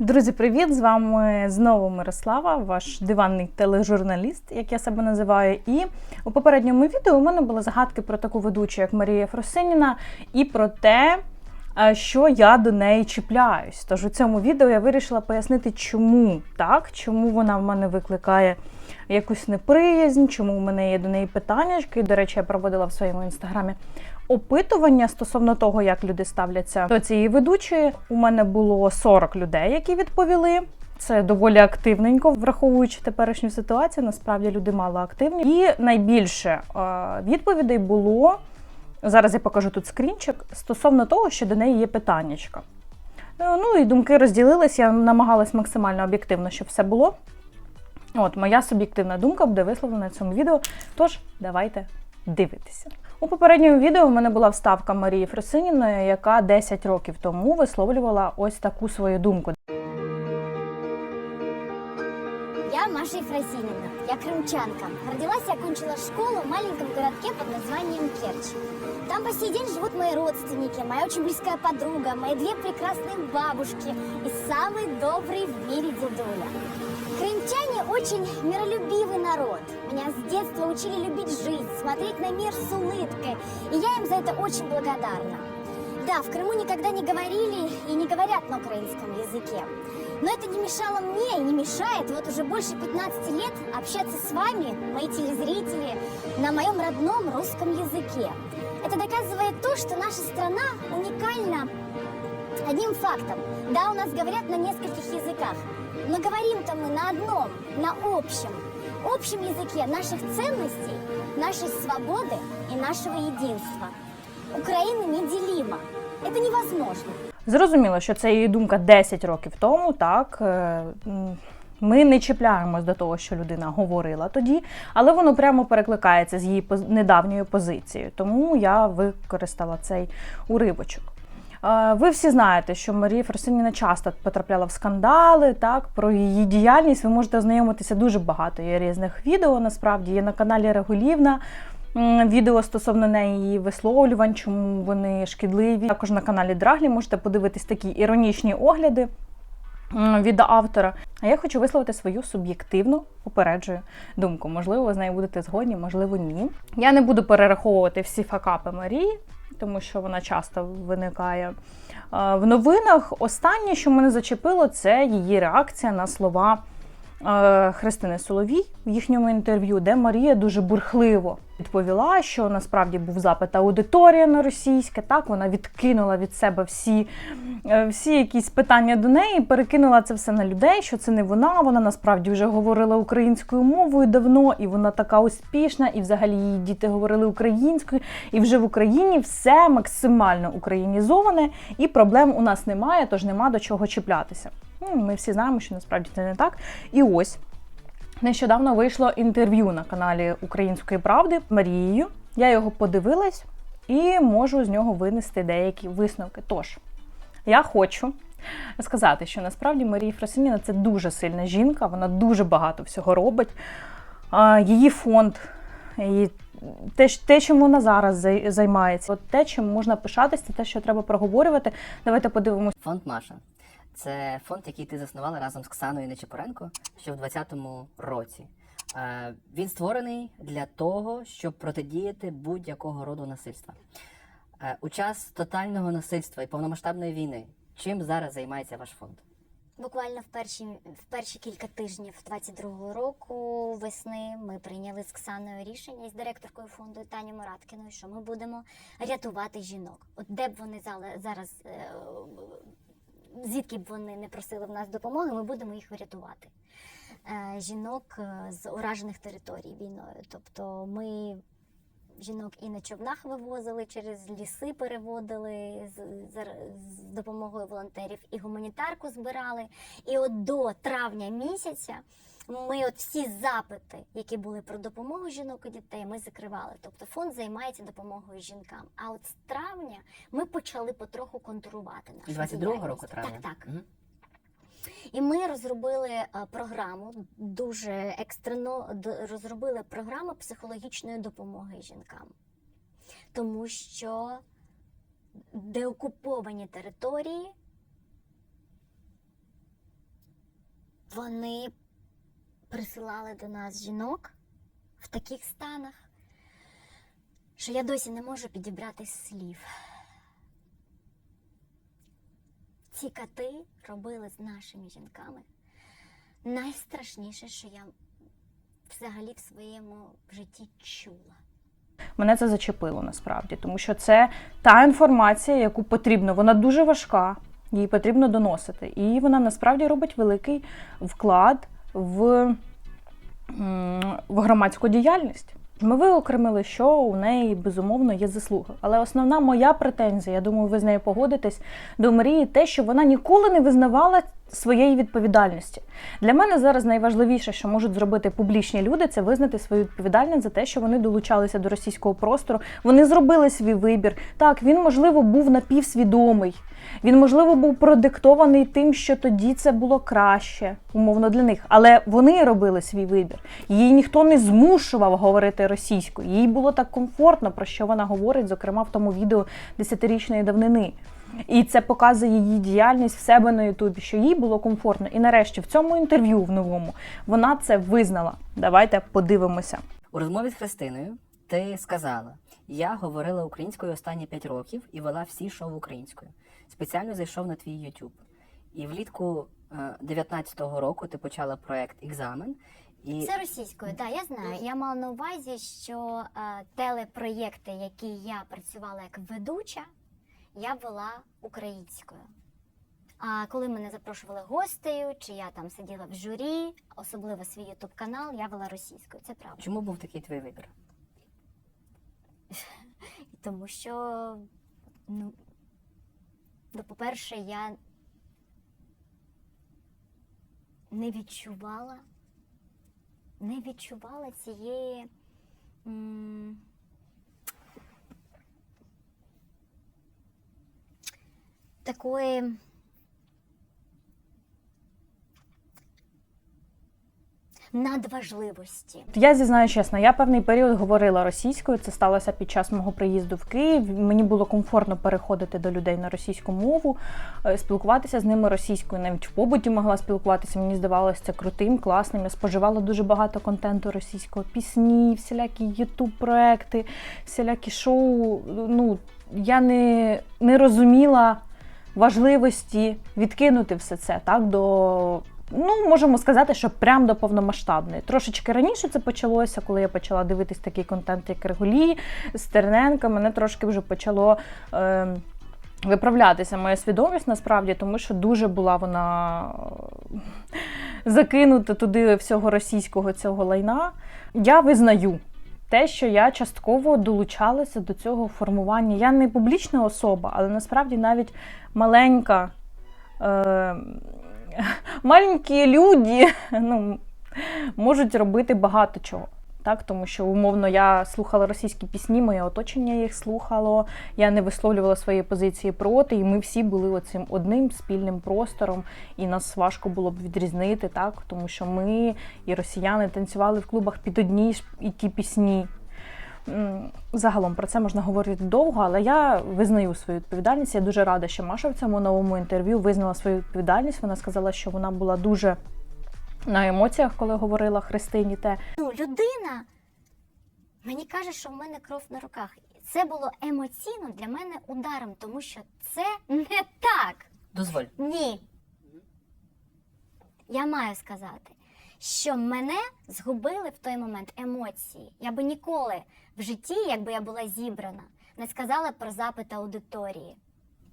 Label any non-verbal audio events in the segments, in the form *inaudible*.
Друзі, привіт! З вами знову Мирослава, ваш диванний тележурналіст, як я себе називаю. І у попередньому відео у мене були загадки про таку ведучу, як Марія Фросиніна, і про те, е, що я до неї чіпляюсь. Тож у цьому відео я вирішила пояснити, чому так, чому вона в мене викликає якусь неприязнь, чому у мене є до неї питання. До речі, я проводила в своєму інстаграмі опитування стосовно того, як люди ставляться до цієї ведучої. У мене було 40 людей, які відповіли. Це доволі активненько, враховуючи теперішню ситуацію. Насправді люди мало активні. І найбільше е, відповідей було зараз. Я покажу тут скрінчик стосовно того, що до неї є питаннячка. Е, Ну і думки розділились. Я намагалась максимально об'єктивно, щоб все було. От моя суб'єктивна думка буде висловлена в цьому відео. Тож давайте дивитися. У попередньому відео в мене була вставка Марії Фросиніної, яка 10 років тому висловлювала ось таку свою думку. Я Маша Ефросинина, я крымчанка. Родилась и окончила школу в маленьком городке под названием Керчь. Там по сей день живут мои родственники, моя очень близкая подруга, мои две прекрасные бабушки и самый добрый в мире дедуля. Крымчане очень миролюбивый народ. Меня с детства учили любить жизнь, смотреть на мир с улыбкой, и я им за это очень благодарна. Да, в Крыму никогда не говорили и не говорят на украинском языке. Но это не мешало мне и не мешает вот уже больше 15 лет общаться с вами, мои телезрители, на моем родном русском языке. Это доказывает то, что наша страна уникальна одним фактом. Да, у нас говорят на нескольких языках, но говорим-то мы на одном, на общем. Общем языке наших ценностей, нашей свободы и нашего единства. Украина неделима. Это невозможно. Зрозуміло, що це її думка 10 років тому. Так е, ми не чіпляємось до того, що людина говорила тоді, але воно прямо перекликається з її недавньою позицією. Тому я використала цей уривочок. Ви всі знаєте, що Марія Фросиніна часто потрапляла в скандали. Так про її діяльність ви можете ознайомитися дуже багато. Є різних відео. Насправді є на каналі Регулівна відео стосовно неї висловлювань, чому вони шкідливі. Також на каналі Драглі можете подивитись такі іронічні огляди від автора. А я хочу висловити свою суб'єктивну попереджую думку. Можливо, ви з нею будете згодні, можливо, ні. Я не буду перераховувати всі факапи Марії, тому що вона часто виникає. е, В новинах останнє, що мене зачепило, це її реакція на слова Христини Соловій в їхньому інтерв'ю, де Марія дуже бурхливо відповіла, що насправді був запит аудиторія на російське. Так вона відкинула від себе всі, е, всі якісь питання до неї, перекинула це все на людей, що це не вона. Вона насправді вже говорила українською мовою давно, і вона така успішна, і взагалі її діти говорили українською, і вже в Україні все максимально українізоване, і проблем у нас немає, тож нема до чого чіплятися. Ну, Ми всі знаємо, що насправді це не так. І ось нещодавно вийшло інтерв'ю на каналі Української правди Марією. Я його подивилась і можу з нього винести деякі висновки. Тож, я хочу сказати, що насправді Марія Фросиніна це дуже сильна жінка, вона дуже багато всього робить. Її фонд, її те, те, чим вона зараз займається, от те, чим можна пишатися, те, що треба проговорювати. Давайте подивимося. Фонд Маша. Це фонд, який ти заснувала разом з Ксаною Нечипоренко ще в 2020 році. Е, Він створений для того, щоб протидіяти будь-якого роду насильства. Е, У час тотального насильства і повномасштабної війни. Чим зараз займається ваш фонд? Буквально в перші, в перші кілька тижнів 22-го року весни ми прийняли з Ксаною рішення із директоркою фонду Тані Мураткіною, що ми будемо рятувати жінок. От де б вони зараз, е, звідки б вони не просили в нас допомоги, ми будемо їх врятувати. Е, Жінок е, з уражених територій війною. Тобто ми жінок і на човнах вивозили, через ліси переводили з, з, з допомогою волонтерів, і гуманітарку збирали. І от до травня місяця ми от всі запити, які були про допомогу жінок і дітей, ми закривали. Тобто фонд займається допомогою жінкам. А от з травня ми почали потроху контролювати нашу 22-го року травня? Так, так. Мгм. І ми розробили е, програму дуже екстрено розробили програму психологічної допомоги жінкам, тому що деокуповані території вони присилали до нас жінок в таких станах, що я досі не можу підібрати слів. Ці кати робили з нашими жінками найстрашніше, що я взагалі в своєму житті чула. Мене це зачепило насправді, тому що це та інформація, яку потрібно, вона дуже важка, її потрібно доносити. І вона насправді робить великий вклад в, в громадську діяльність. Ми виокремили, що у неї безумовно є заслуга. Але основна моя претензія, я думаю, ви з нею погодитесь, до Марії те, що вона ніколи не визнавала своєї відповідальності. Для мене зараз найважливіше, що можуть зробити публічні люди, це визнати свою відповідальність за те, що вони долучалися до російського простору. Вони зробили свій вибір. Так, він можливо був напівсвідомий. Він, можливо, був продиктований тим, що тоді це було краще, умовно для них. Але вони робили свій вибір. Її ніхто не змушував говорити російською. Їй було так комфортно, про що вона говорить, зокрема в тому відео десятирічної давнини. І це показує її діяльність в себе на Ютубі, що їй було комфортно. І нарешті в цьому інтерв'ю в новому вона це визнала. Давайте подивимося. У розмові з Христиною ти сказала: я говорила українською останні 5 років і вела всі шоу українською. Спеціально зайшов на твій YouTube. І влітку е, 19-го року ти почала проект Екзамен. І Це російською, так, я знаю. Я мала на увазі, що е, телепроєкти, які я працювала як ведуча, я вела українською. А коли мене запрошували гостею, чи я там сиділа в журі, особливо свій ютуб канал, я вела російською. Це правда. чому був такий твій вибір? *laughs* Тому що, ну, ну, по-перше, я не відчувала, не відчувала цієї. м, Такої надважливості. Я зізнаю чесно, я певний період говорила російською. Це сталося під час мого приїзду в Київ. Мені було комфортно переходити до людей на російську мову, е, спілкуватися з ними російською. Навіть в побуті могла спілкуватися. Мені здавалося це крутим, класним. Я споживала дуже багато контенту російського, пісні, всілякі ютуб проекти, всілякі шоу. Ну я не, не розуміла важливості відкинути все це так до. Ну, можемо сказати, що прям до повномасштабної. Трошечки раніше це почалося, коли я почала дивитись такий контент, як Регулі, Стерненка. Мене трошки вже почало е, виправлятися моя свідомість насправді, тому що дуже була вона е, закинута туди всього російського цього лайна. Я визнаю. Те, що я частково долучалася до цього формування. Я не публічна особа, але насправді навіть маленька е, *laughs* маленькі люди *laughs* ну, можуть робити багато чого. Так, тому що умовно я слухала російські пісні, моє оточення їх слухало, я не висловлювала свої позиції проти, і ми всі були оцим одним спільним простором, і нас важко було б відрізнити, так, тому що ми і росіяни танцювали в клубах під одні ж і ті пісні. Загалом про це можна говорити довго, але я визнаю свою відповідальність. Я дуже рада, що Маша в цьому новому інтерв'ю визнала свою відповідальність. Вона сказала, що вона була дуже на емоціях, коли говорила Христині те. Ну, людина мені каже, що в мене кров на руках. Це було емоційно для мене ударом, тому що це не так. Дозволь. Ні. Я маю сказати, що мене згубили в той момент емоції. Я би ніколи в житті, якби я була зібрана, не сказала про запит аудиторії.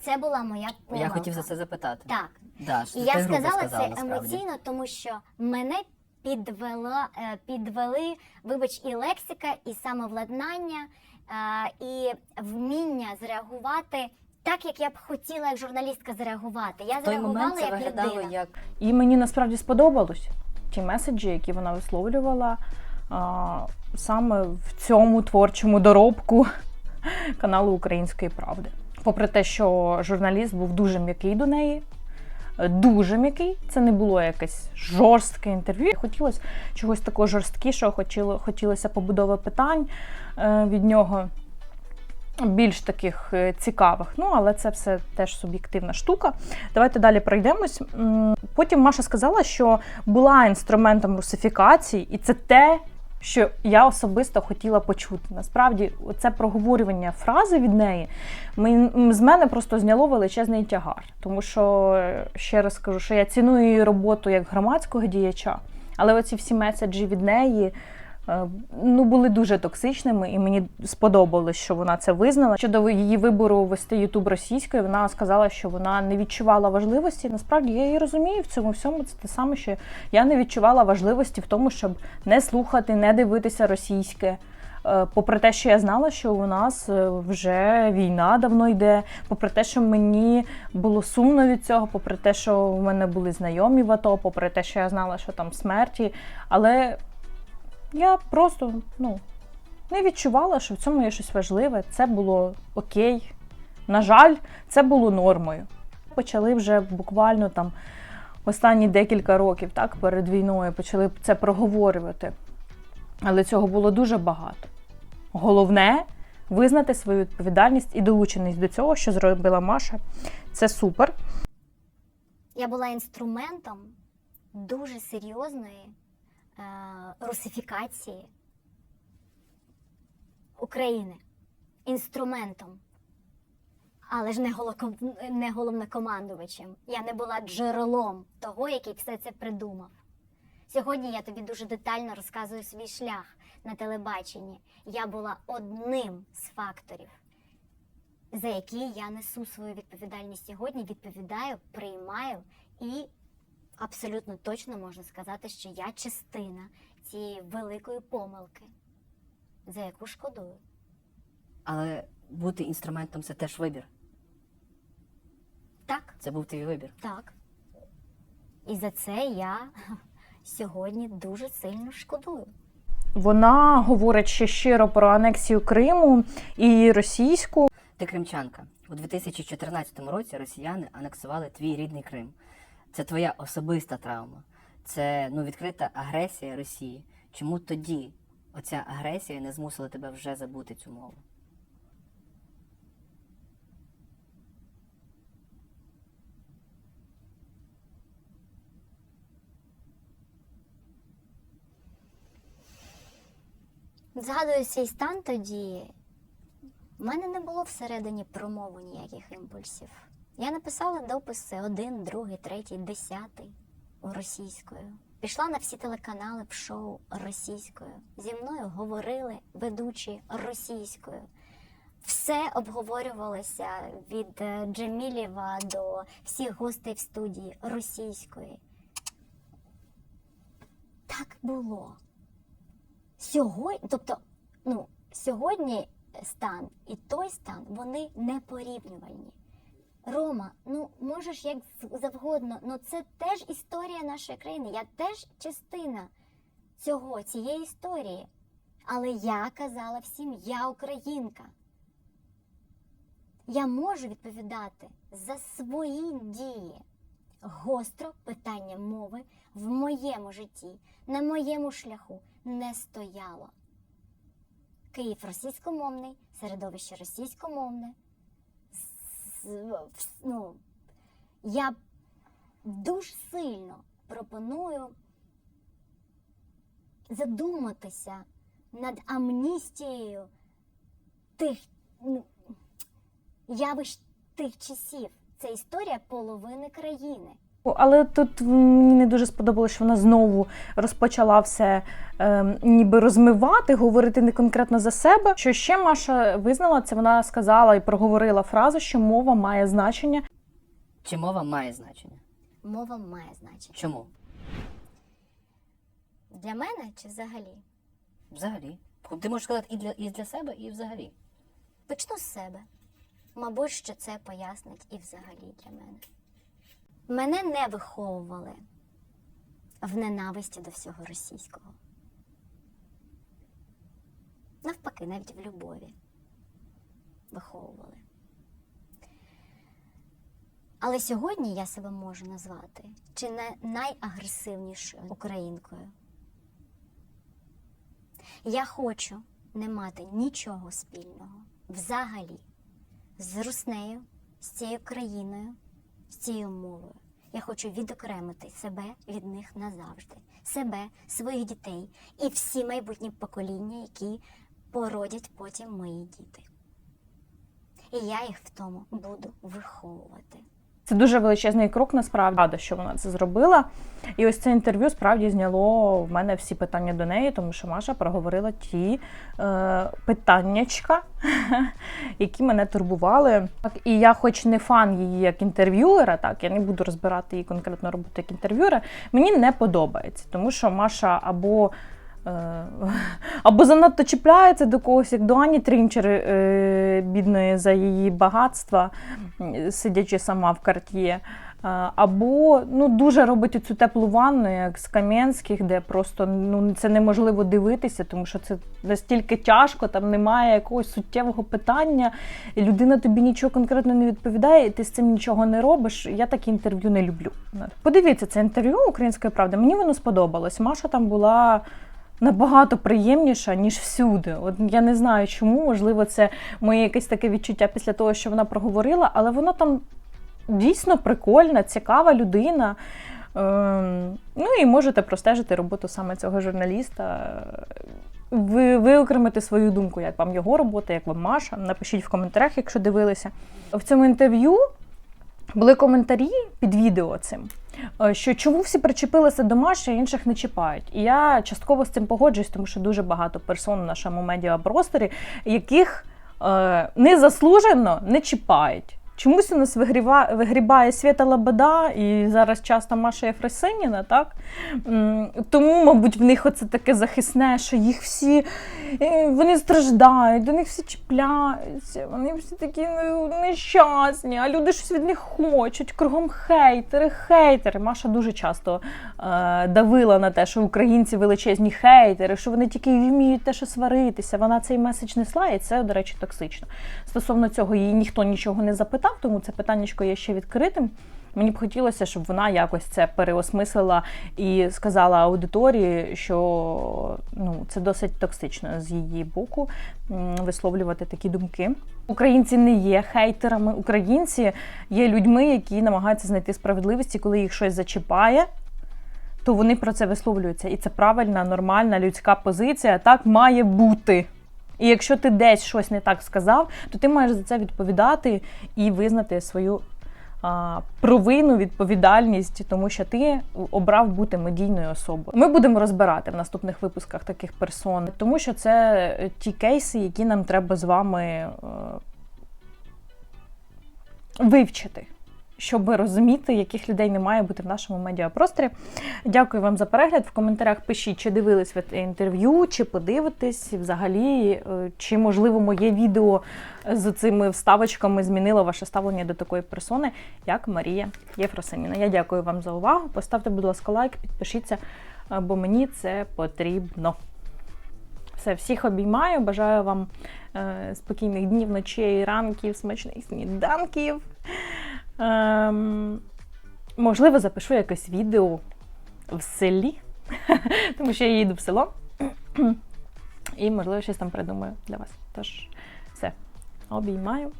Це була моя помилка. Я хотів за це запитати. Так. Да, що І ти я грубо сказала сказала, це насправді. емоційно, тому що мене підвела, е, підвели, вибач, і лексика, і самовладнання, е, і вміння зреагувати так, як я б хотіла, як журналістка, зреагувати. Я В той зреагувала момент це як виглядало людина. як І мені насправді сподобалось ті меседжі, які вона висловлювала а, саме в цьому творчому доробку *laughs* каналу Української правди. Попри те, що журналіст був дуже м'який до неї, дуже м'який, це не було якесь жорстке інтерв'ю. Хотілося чогось такого жорсткішого, хотіло, хотілося побудови питань е, від нього. більш таких е, цікавих. Ну, але це все теж суб'єктивна штука. Давайте далі пройдемось. Потім Маша сказала, що була інструментом русифікації, і це те, що я особисто хотіла почути. Насправді, це проговорювання фрази від неї з мене просто зняло величезний тягар. Тому що, е, ще раз скажу, що я ціную її роботу як громадського діяча, але оці всі меседжі від неї. Е, Ну, були дуже токсичними, і мені сподобалось, що вона це визнала. Щодо її вибору вести Ютуб російською, вона сказала, що вона не відчувала важливості. Насправді я її розумію в цьому всьому. Це те саме, що я не відчувала важливості в тому, щоб не слухати, не дивитися російське. Е, Попри те, що я знала, що у нас е, вже війна давно йде, попри те, що мені було сумно від цього, попри те, що у мене були знайомі в АТО, попри те, що я знала, що там смерті, але я просто ну, не відчувала, що в цьому є щось важливе. Це було окей. На жаль, це було нормою. Почали вже буквально там останні декілька років, так, перед війною, почали це проговорювати. Але цього було дуже багато. Головне визнати свою відповідальність і долученість до цього, що зробила Маша. Це супер. Я була інструментом дуже серйозної русифікації України. Інструментом. Але ж не, не головнокомандувачем. Я не була джерелом того, який все це придумав. Сьогодні я тобі дуже детально розказую свій шлях на телебаченні. Я була одним з факторів, за який я несу свою відповідальність сьогодні, відповідаю, приймаю і абсолютно точно можна сказати, що я частина цієї великої помилки, за яку шкодую. Але бути інструментом це теж вибір. Так, Це був твій вибір. так. І за це я сьогодні дуже сильно шкодую. Вона говорить ще щиро про анексію Криму і російську. Ти кримчанка. У 2014 році росіяни анексували твій рідний Крим. Це твоя особиста травма. Це ну, відкрита агресія Росії. Чому тоді оця агресія не змусила тебе вже забути цю мову? Згадую свій стан тоді. У мене не було всередині промови ніяких імпульсів. Я написала дописи один, другий, третій, десятий російською. Пішла на всі телеканали в шоу російською. Зі мною говорили ведучі російською. Все обговорювалося від е, Джемілєва до всіх гостей в студії російської. Так було. Сьогодні, тобто, ну, сьогодні стан і той стан, вони не порівнювальні. Рома, ну можеш як завгодно, ну це теж історія нашої країни. Я теж частина цього, цієї історії. Але я казала всім, я українка. Я можу відповідати за свої дії. Гостро питання мови в моєму житті, на моєму шляху не стояло. Київ російськомовний, середовище російськомовне. Ну, я дуже сильно пропоную задуматися над амністією тих ну, явищ тих часів. Це історія половини країни. Але тут мені не дуже сподобалося, що вона знову розпочала все е, ніби розмивати, говорити не конкретно за себе. Що ще Маша визнала, це вона сказала і проговорила фразу, що мова має значення. Чи мова має значення? Мова має значення. Чому? Для мене чи взагалі? Взагалі. Ти можеш сказати і для, і для себе, і взагалі. Почну з себе. Мабуть, що це пояснить і взагалі для мене. Мене не виховували в ненависті до всього російського. Навпаки, навіть в любові виховували. Але сьогодні я себе можу назвати чи не найагресивнішою українкою. Я хочу не мати нічого спільного взагалі з Руснею, з цією країною, з цією мовою. Я хочу відокремити себе від них назавжди, себе, своїх дітей і всі майбутні покоління, які породять потім мої діти. І я їх в тому буду виховувати. Це дуже величезний крок, насправді рада, що вона це зробила. І ось це інтерв'ю справді зняло в мене всі питання до неї, тому що Маша проговорила ті е, питаннячка, *laughs* які мене турбували. Так, і я, хоч не фан її як інтерв'юера, так я не буду розбирати її конкретну роботу як інтерв'юера, мені не подобається, тому що Маша або. Е, *laughs* Або занадто чіпляється до когось, як до Ані Трінчер, е, бідної за її багатства, сидячи сама в карт'є. Або ну, дуже робить цю теплу ванну, як з Кам'янських, де просто ну, це неможливо дивитися, тому що це настільки тяжко, там немає якогось суттєвого питання, і людина тобі нічого конкретно не відповідає, і ти з цим нічого не робиш. Я такі інтерв'ю не люблю. Подивіться це інтерв'ю Української правди. Мені воно сподобалось. Маша там була набагато приємніша, ніж всюди. От я не знаю чому, можливо, це моє якесь таке відчуття після того, що вона проговорила, але воно там дійсно прикольна, цікава людина. Ем, ну і можете простежити роботу саме цього журналіста. Ви виокремити свою думку, як вам його робота, як вам Маша. Напишіть в коментарях, якщо дивилися. В цьому інтерв'ю були коментарі під відео цим, е, що чому всі причепилися до Маші, а інших не чіпають. І я частково з цим погоджуюсь, тому що дуже багато персон в нашому медіапросторі, яких е, незаслужено не чіпають. Чомусь у нас вигріва, вигрібає Свята Лабада і зараз часто Маша Єфросиніна, так? Тому, мабуть, в них оце таке захисне, що їх всі е, вони страждають, до них всі чіпляються, вони всі такі ну, нещасні, а люди щось від них хочуть. Кругом хейтери, хейтери. Маша дуже часто е, давила на те, що українці величезні хейтери, що вони тільки вміють те, що сваритися. Вона цей меседж несла, і це, до речі, токсично. Стосовно цього її ніхто нічого не запитав, тому це питаннячко є ще відкритим. Мені б хотілося, щоб вона якось це переосмислила і сказала аудиторії, що ну, це досить токсично з її боку висловлювати такі думки. Українці не є хейтерами, українці є людьми, які намагаються знайти справедливість, коли їх щось зачіпає. То вони про це висловлюються. І це правильна, нормальна людська позиція. Так має бути. І якщо ти десь щось не так сказав, то ти маєш за це відповідати і визнати свою а, провину, відповідальність, тому що ти обрав бути медійною особою. Ми будемо розбирати в наступних випусках таких персон, тому що це ті кейси, які нам треба з вами е, вивчити. Щоб розуміти, яких людей не має бути в нашому медіапросторі. Дякую вам за перегляд. В коментарях пишіть, чи дивились ви інтерв'ю, чи подивитесь взагалі, е, чи можливо моє відео з цими вставочками змінило ваше ставлення до такої персони, як Марія Єфросиніна. Я дякую вам за увагу. Поставте, будь ласка, лайк, підпишіться, е, бо мені це потрібно. Все, всіх обіймаю. Бажаю вам е, спокійних днів, ночей, ранків, смачних сніданків. Ем, можливо, запишу якесь відео в селі, *laughs* тому що я їду в село. І, можливо, щось там придумаю для вас. Тож, все, обіймаю.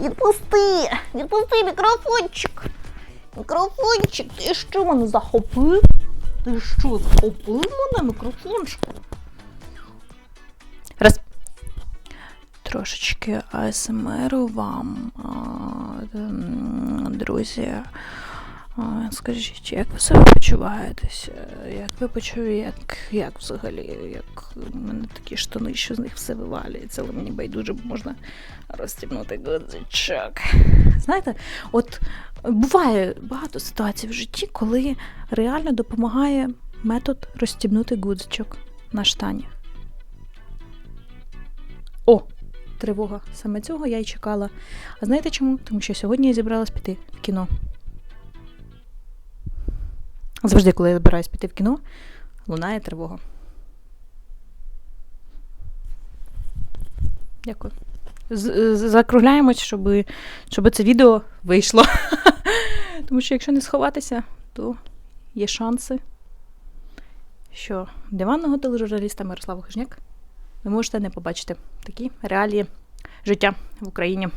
Відпусти! Відпусти мікрофончик! Мікрофончик, ти що мене захопив? Ти що, захопив мене мікрофончик? Трошечки АСМР вам, друзі. Скажіть, як ви себе почуваєтеся? Як ви почули, як, як взагалі, як у мене такі штани, що з них все вивалюється, але мені байдуже можна розстібнути гудзичок. Знаєте, от буває багато ситуацій в житті, коли реально допомагає метод розстібнути гудзичок на штані. Тривога. Саме цього я й чекала. А знаєте чому? Тому що сьогодні я зібралась піти в кіно. Завжди, коли я збираюсь піти в кіно, лунає тривога. Дякую. Закругляємось, щоб, щоб це відео вийшло. *laughs* Тому що якщо не сховатися, то є шанси, що диванного тележурналіста Мирослава Хижняк ви можете не побачити такі реалії життя в Україні.